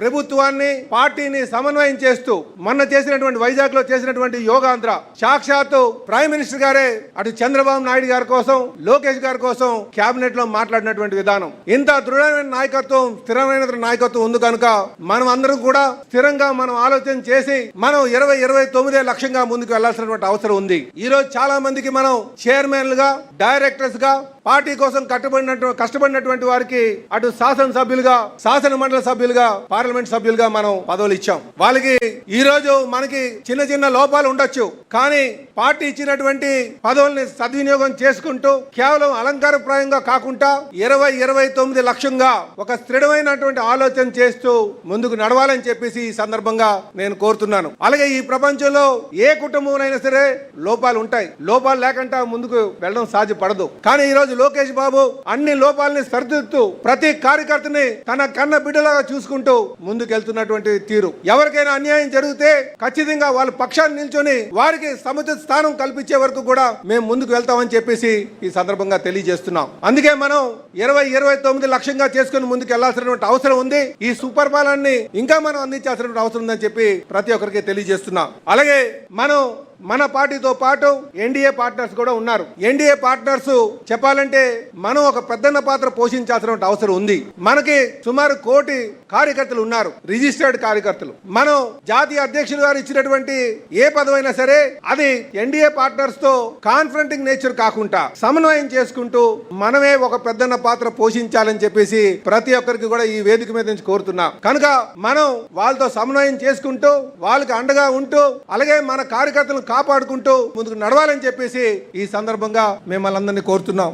ప్రభుత్వాన్ని పార్టీని సమన్వయం చేస్తూ మొన్న చేసినటువంటి వైజాగ్లో చేసినటువంటి యోగాంధ్ర సాక్షాత్తు ప్రైమ్ మినిస్టర్ గారే అటు చంద్రబాబు నాయుడు గారి కోసం లోకేష్ గారి కోసం కేబినెట్లో మాట్లాడినటువంటి విధానం. ఇంత దృఢమైన నాయకత్వం స్థిరమైన నాయకత్వం ఉంది కనుక మనం అందరం కూడా స్థిరంగా మనం ఆలోచన చేసి మనం ఇరవై ఇరవై తొమ్మిదే లక్ష్యంగా ముందుకు వెళ్ళాల్సినటువంటి అవసరం ఉంది. ఈ రోజు చాలా మందికి మనం చైర్మన్లుగా డైరెక్టర్స్గా పార్టీ కోసం కట్టుబడినట్టు కష్టపడినటువంటి వారికి అటు శాసనసభ్యులుగా శాసన మండలి సభ్యులుగా పార్లమెంట్ సభ్యులుగా మనం పదవులు ఇచ్చాం. వాళ్ళకి ఈ రోజు మనకి చిన్న చిన్న లోపాలు ఉండొచ్చు. కానీ పార్టీ ఇచ్చినటువంటి పదవుల్ని సద్వినియోగం చేసుకుంటూ కేవలం అలంకారప్రాయంగా కాకుండా ఇరవై ఇరవై తొమ్మిది లక్ష్యంగా ఒక స్థిరమైనటువంటి ఆలోచన చేస్తూ ముందుకు నడవాలని చెప్పేసి ఈ సందర్భంగా నేను కోరుతున్నాను. అలాగే ఈ ప్రపంచంలో ఏ కుటుంబంలో సరే లోపాలు ఉంటాయి. లోపాలు లేకుండా ముందుకు వెళ్ళడం సాధ్యపడదు. కానీ ఈ రోజు లోకేష్ బాబు అన్ని లోపాలని సరిదిద్దుతూ ప్రతి కార్యకర్తని తన కన్న బిడ్డలాగా చూసుకుంటూ ముందుకెళ్తున్నటువంటి తీరు. ఎవరికైనా అన్యాయం జరిగితే ఖచ్చితంగా వాళ్ళ పక్షాన్ని నిల్చొని వారికి సముచిత స్థానం కల్పించే వరకు కూడా మేము ముందుకు వెళ్తామని చెప్పేసి ఈ సందర్భంగా తెలియజేస్తున్నాం. అందుకే మనం ఇరవై ఇరవై తొమ్మిది లక్ష్యంగా చేసుకుని ముందుకు వెళ్ళాల్సినటువంటి అవసరం ఉంది. ఈ సుపరిపాలనని ఇంకా మనం అందించాల్సినటువంటి అవసరం ఉందని చెప్పి ప్రతి ఒక్కరికి తెలియజేస్తున్నాం. అలాగే మనం మన పార్టీతో పాటు ఎన్డీఏ పార్ట్నర్స్ కూడా ఉన్నారు. ఎన్డీఏ పార్ట్నర్స్ చెప్పాలంటే మనం ఒక పెద్దన్న పాత్ర పోషించాల్సిన అవసరం ఉంది. మనకి సుమారు కోటి కార్యకర్తలు ఉన్నారు రిజిస్టర్డ్ కార్యకర్తలు. మనం జాతీయ అధ్యక్షులు గారు ఇచ్చినటువంటి ఏ పదవైనా సరే అది ఎన్డీఏ పార్ట్నర్స్తో కాన్ఫరెంటింగ్ నేచర్ కాకుండా సమన్వయం చేసుకుంటూ మనమే ఒక పెద్దన్న పాత్ర పోషించాలని చెప్పేసి ప్రతి ఒక్కరికి కూడా ఈ వేదిక మీద నుంచి కోరుతున్నాం. కనుక మనం వాళ్ళతో సమన్వయం చేసుకుంటూ వాళ్ళకి అండగా ఉంటూ అలాగే మన కార్యకర్తలను కాపాడుకుంటూ ముందుకు నడవాలని చెప్పేసి ఈ సందర్భంగా మిమ్మల్ని అందరినీ కోరుతున్నాం.